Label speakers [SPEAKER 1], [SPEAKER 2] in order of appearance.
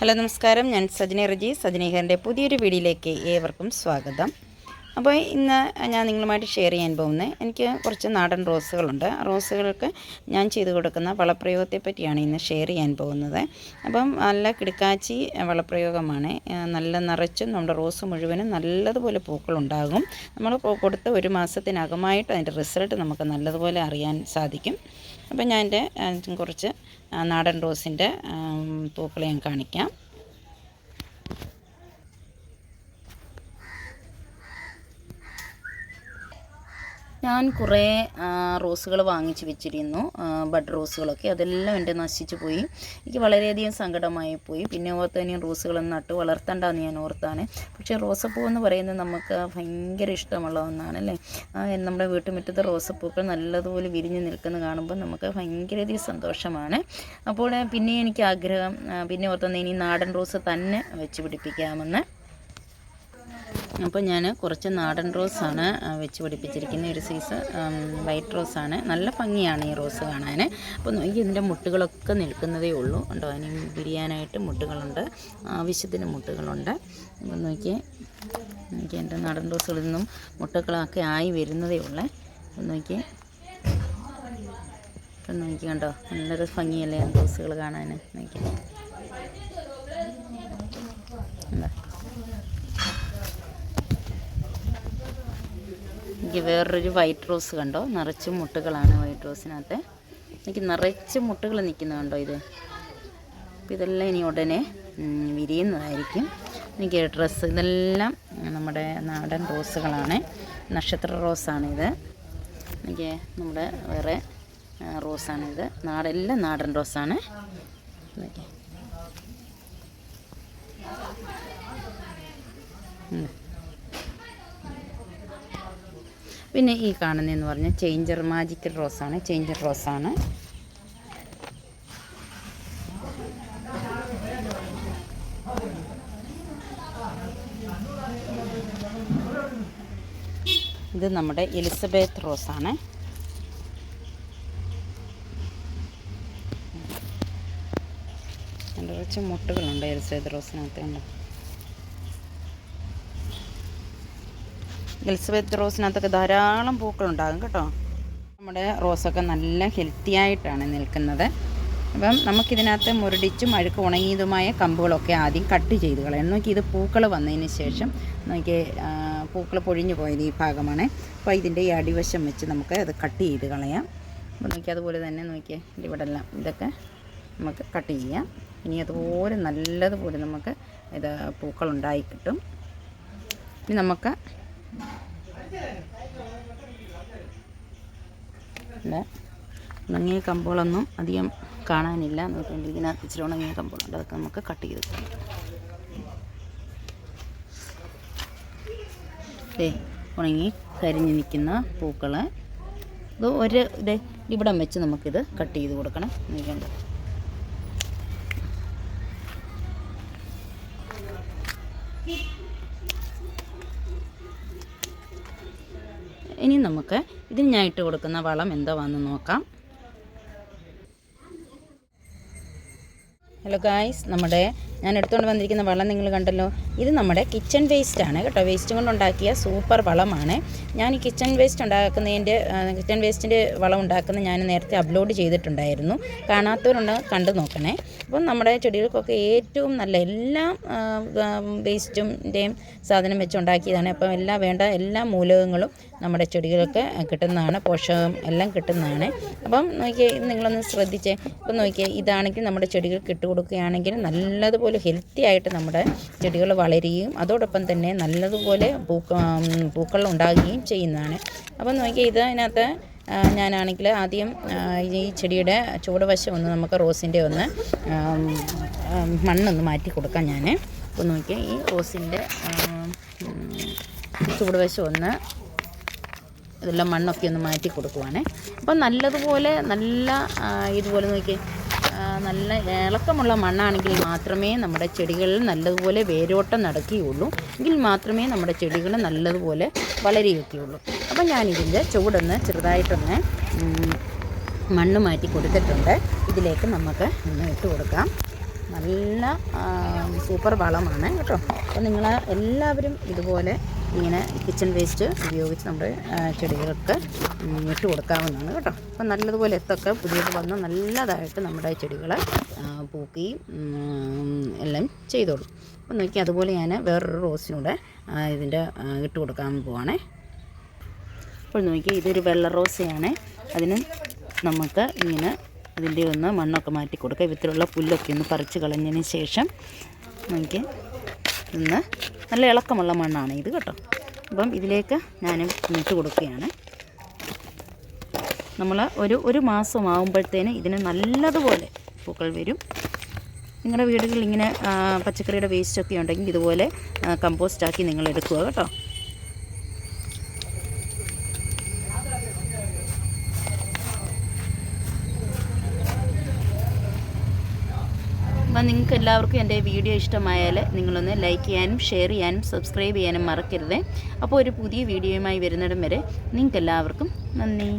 [SPEAKER 1] Hello നമസ്കാരം. ഞാൻ സജനി റജി. സജനീഹറിന്റെ പുതിയൊരു വീഡിയോയിലേക്ക് ഏവർക്കും സ്വാഗതം. അപ്പോൾ ഇന്ന് ഞാൻ നിങ്ങളുമായിട്ട് ഷെയർ ചെയ്യാൻ പോകുന്നത് എനിക്ക് കുറച്ച് നാടൻ റോസുകളുണ്ട്. റോസുകൾക്ക് ഞാൻ ചെയ്തു കൊടുക്കുന്ന വളപ്രയോഗത്തെ പറ്റിയാണ് ഇന്ന് ഷെയർ ചെയ്യാൻ പോകുന്നത്. അപ്പം നല്ല കിടക്കാച്ചി വളപ്രയോഗമാണ്. നല്ല നിറച്ചും നമ്മുടെ റോസ് മുഴുവനും നല്ലതുപോലെ പൂക്കളുണ്ടാകും നമ്മൾ കൊടുത്ത ഒരു മാസത്തിനകമായിട്ട് അതിന്റെ റിസൾട്ട് നമുക്ക് നല്ലതുപോലെ അറിയാൻ സാധിക്കും. അപ്പം ഞാൻ എന്റെ കുറച്ച് നാടൻ റോസിന്റെ പൂക്കളെ ഞാൻ കാണിക്കാം. ഞാൻ കുറേ റോസുകൾ വാങ്ങിച്ച് വെച്ചിരുന്നു. ബഡ് റോസുകളൊക്കെ. അതെല്ലാം എന്റെ നശിച്ചു പോയി. എനിക്ക് വളരെയധികം സങ്കടമായി പോയി. പിന്നെ ഓർത്ത് റോസുകളൊന്നും നട്ട് വളർത്തണ്ടെന്ന് ഞാൻ ഓർത്താണ്. പക്ഷേ റോസപ്പൂ എന്ന് പറയുന്നത് നമുക്ക് ഭയങ്കര ഇഷ്ടമുള്ള ഒന്നാണ് അല്ലേ? നമ്മുടെ വീട്ടുമുറ്റത്തെ റോസപ്പൂക്കൾ നല്ലതുപോലെ വിരിഞ്ഞ് നിൽക്കുന്ന കാണുമ്പോൾ നമുക്ക് ഭയങ്കരധികം സന്തോഷമാണ്. അപ്പോൾ പിന്നെ എനിക്ക് ആഗ്രഹം പിന്നെ ഓർത്തുന്ന ഇനി നാടൻ റോസ് തന്നെ വെച്ച് പിടിപ്പിക്കാമെന്ന്. അപ്പോൾ ഞാൻ കുറച്ച് നാടൻ റോസാണ് വെച്ച് പിടിപ്പിച്ചിരിക്കുന്ന ഒരു സൈസ് വൈറ്റ് റോസാണ്. നല്ല ഭംഗിയാണ് ഈ റോസ് കാണാൻ. അപ്പോൾ നോക്കി ഇതിന്റെ മുട്ടുകളൊക്കെ നിൽക്കുന്നതേ ഉള്ളൂ. ഉണ്ടോ അതിന് വിരിയാനായിട്ട് മുട്ടുകളുണ്ട് ആവശ്യത്തിന് മുട്ടുകളുണ്ട്. അപ്പോൾ നോക്കിയേ നോക്കി എന്റെ നാടൻ റോസുകളിൽ നിന്നും മുട്ടുകളൊക്കെ ആയി വരുന്നതേ ഉള്ളേ. അപ്പോൾ നോക്കി ഇപ്പം നോക്കി കണ്ടോ നല്ലൊരു ഭംഗിയല്ലേ റോസുകൾ കാണാൻ. നോക്കി എനിക്ക് വേറൊരു വൈറ്റ് റോസ് കണ്ടോ? നിറച്ച് മുട്ടുകളാണ് വൈറ്റ് റോസിനകത്ത്. എനിക്ക് നിറച്ച് മുട്ടുകൾ നിൽക്കുന്നത് കണ്ടോ ഇത്? അപ്പോൾ ഇതെല്ലാം ഇനി ഉടനെ വിരിയുന്നതായിരിക്കും. എനിക്ക് ഡ്രസ്സ് ഇതെല്ലാം നമ്മുടെ നാടൻ റോസുകളാണ്. നക്ഷത്ര റോസാണിത്. എനിക്ക് നമ്മുടെ വേറെ റോസാണിത്. നാടൻ എല്ലാം നാടൻ റോസാണ്. ഇതൊക്കെ. പിന്നെ ഈ കാണുന്നതെന്ന് പറഞ്ഞാൽ ചേഞ്ചർ മാജിക്കൽ റോസാണ് ചേഞ്ചർ റോസാണ് ഇത് നമ്മുടെ എലിസബത്ത് റോസാണ് നല്ല കുറച്ച് മുട്ടുകളുണ്ട് എലിസബത്ത് റോസിനകത്ത് കണ്ടോ? എലിസബത്ത് റോസിനകത്തൊക്കെ ധാരാളം പൂക്കളുണ്ടാകും കേട്ടോ. നമ്മുടെ റോസൊക്കെ നല്ല ഹെൽത്തി ആയിട്ടാണ് നിൽക്കുന്നത്. അപ്പം നമുക്കിതിനകത്ത് മുരടിച്ചും അഴുക്ക് ഉണങ്ങിയതുമായ കമ്പുകളൊക്കെ ആദ്യം കട്ട് ചെയ്ത് കളയണം. നോക്കി ഇത് പൂക്കൾ വന്നതിന് ശേഷം നോക്കി പൂക്കൾ പൊഴിഞ്ഞു പോയത് ഈ ഭാഗമാണ്. അപ്പോൾ ഇതിന്റെ ഈ അടിവശം വെച്ച് നമുക്ക് അത് കട്ട് ചെയ്ത് കളയാം. അപ്പോൾ നോക്കി അതുപോലെ തന്നെ നോക്കിയാൽ ഇവിടെ എല്ലാം ഇതൊക്കെ നമുക്ക് കട്ട് ചെയ്യാം. ഇനി അതുപോലെ നല്ലതുപോലെ നമുക്ക് ഇത് പൂക്കളുണ്ടായി കിട്ടും. ഇനി നമുക്ക് ഇല്ല ഉണങ്ങിയ കമ്പുകളൊന്നും അധികം കാണാനില്ല. നോക്കേണ്ടി ഇതിനകത്ത് ഇച്ചിരി ഉണങ്ങിയ കമ്പുകളുണ്ട് അതൊക്കെ നമുക്ക് കട്ട് ചെയ്ത് ഏ ഉണങ്ങി കരിഞ്ഞ് നിൽക്കുന്ന പൂക്കൾ ഇത് ഒരു ഇത് ഇവിടം വെച്ച് നമുക്കിത് കട്ട് ചെയ്ത് കൊടുക്കണം. നീക്കേണ്ട ഇനി നമുക്ക് ഇതിന് ഞാൻ ഇട്ട് കൊടുക്കുന്ന വളം എന്തോ വന്ന് നോക്കാം. ഹലോ ഗായ്സ് നമ്മുടെ ഞാൻ എടുത്തുകൊണ്ട് വന്നിരിക്കുന്ന വളം നിങ്ങൾ കണ്ടല്ലോ. ഇത് നമ്മുടെ കിച്ചൺ വേസ്റ്റ് ആണ് കേട്ടോ. വേസ്റ്റ് കൊണ്ടുണ്ടാക്കിയ സൂപ്പർ വളമാണ്. ഞാൻ ഈ കിച്ചൺ വേസ്റ്റ് ഉണ്ടാക്കുന്നതിന്റെ കിച്ചൺ വേസ്റ്റിന്റെ വളം ഉണ്ടാക്കുന്ന ഞാൻ നേരത്തെ അപ്ലോഡ് ചെയ്തിട്ടുണ്ടായിരുന്നു. കാണാത്തവരുണ്ട് കണ്ടു നോക്കണേ. അപ്പം നമ്മുടെ ചെടികൾക്കൊക്കെ ഏറ്റവും നല്ല എല്ലാ വേസ്റ്റിന്റെയും സാധനം വെച്ചുണ്ടാക്കിയതാണ് അപ്പം എല്ലാ വേണ്ട എല്ലാ മൂലകങ്ങളും നമ്മുടെ ചെടികൾക്ക് കിട്ടുന്നതാണ്. പോഷകം എല്ലാം കിട്ടുന്നതാണ്. അപ്പം നോക്കിയാൽ നിങ്ങളൊന്ന് ശ്രദ്ധിച്ചേ. ഇപ്പം നോക്കിയാൽ ഇതാണെങ്കിൽ നമ്മുടെ ചെടികൾ ഇട്ട് കൊടുക്കുകയാണെങ്കിൽ നല്ലതുപോലെ ഹെൽത്തി ആയിട്ട് നമ്മുടെ ചെടികൾ വളരുകയും അതോടൊപ്പം തന്നെ നല്ലതുപോലെ പൂക്ക പൂക്കൾ ഉണ്ടാകുകയും ചെയ്യുന്നതാണ്. അപ്പം നോക്കിയാൽ ഇത് അതിനകത്ത് ഞാനാണെങ്കിൽ ആദ്യം ഈ ചെടിയുടെ ചുവടുവശം ഒന്ന് നമുക്ക് റോസിന്റെ ഒന്ന് മണ്ണൊന്ന് മാറ്റി കൊടുക്കാം ഞാൻ അപ്പോൾ നോക്കിയാൽ ഈ റോസിന്റെ ചുവടുവശം ഒന്ന് ഇതെല്ലാം മണ്ണൊക്കെ ഒന്ന് മാറ്റി കൊടുക്കുവാണേ. അപ്പം നല്ലതുപോലെ നല്ല ഇതുപോലെ നോക്കി നല്ല ഇളക്കമുള്ള മണ്ണാണെങ്കിൽ മാത്രമേ നമ്മുടെ ചെടികളിൽ നല്ലതുപോലെ വേരോട്ടം നടക്കുകയുള്ളൂ. എങ്കിൽ മാത്രമേ നമ്മുടെ ചെടികൾ നല്ലതുപോലെ വളരുകയൊക്കെയുള്ളൂ. അപ്പം ഞാനിതിന്റെ ചുവടൊന്ന് ചെറുതായിട്ടൊന്ന് മണ്ണ് മാറ്റി കൊടുത്തിട്ടുണ്ട്. ഇതിലേക്ക് നമുക്ക് ഒന്ന് ഇട്ട് കൊടുക്കാം. നല്ല സൂപ്പർ വളമാണ് കേട്ടോ. അപ്പോൾ നിങ്ങൾ എല്ലാവരും ഇതുപോലെ ഇങ്ങനെ കിച്ചൺ വേസ്റ്റ് ഉപയോഗിച്ച് നമ്മുടെ ചെടികൾക്ക് ഇട്ട് കൊടുക്കാവുന്നതാണ് കേട്ടോ. അപ്പം നല്ലതുപോലെ എത്തൊക്കെ പുതിയത് വന്ന് നല്ലതായിട്ട് നമ്മുടെ ചെടികൾ പൂക്കുകയും എല്ലാം ചെയ്തോളും. അപ്പം നോക്കി അതുപോലെ ഞാൻ വേറൊരു റോസിനൂടെ ഇതിന്റെ ഇട്ട് കൊടുക്കാൻ പോവാണേ. അപ്പോൾ നോക്കി ഇതൊരു വെള്ള റോസയാണ്. അതിന് നമുക്ക് ഇങ്ങനെ ഇതിന്റെ ഒന്ന് മണ്ണൊക്കെ മാറ്റി കൊടുക്കുക. വിത്തിലുള്ള പുല്ലൊക്കെ ഒന്ന് പറിച്ച് കളഞ്ഞതിന് ശേഷം നമുക്ക് ഇന്ന് നല്ല ഇളക്കമുള്ള മണ്ണാണ് ഇത് കേട്ടോ. അപ്പം ഇതിലേക്ക് ഞാൻ ഇട്ട് കൊടുക്കുകയാണ്. നമ്മൾ ഒരു ഒരു മാസം ആകുമ്പോഴത്തേന് ഇതിന് നല്ലതുപോലെ പൂക്കൾ വരും. നിങ്ങളുടെ വീടുകളിൽ ഇങ്ങനെ പച്ചക്കറിയുടെ വേസ്റ്റൊക്കെ ഉണ്ടെങ്കിൽ ഇതുപോലെ കമ്പോസ്റ്റാക്കി നിങ്ങൾ എടുക്കുക കേട്ടോ. അപ്പം നിങ്ങൾക്ക് എല്ലാവർക്കും എന്റെ വീഡിയോ ഇഷ്ടമായാൽ നിങ്ങളൊന്ന് ലൈക്ക് ചെയ്യാനും ഷെയർ ചെയ്യാനും സബ്സ്ക്രൈബ് ചെയ്യാനും മറക്കരുത്. അപ്പോൾ ഒരു പുതിയ വീഡിയോയുമായി വരുന്നിടം വരെ നിങ്ങൾക്ക് എല്ലാവർക്കും നന്ദി.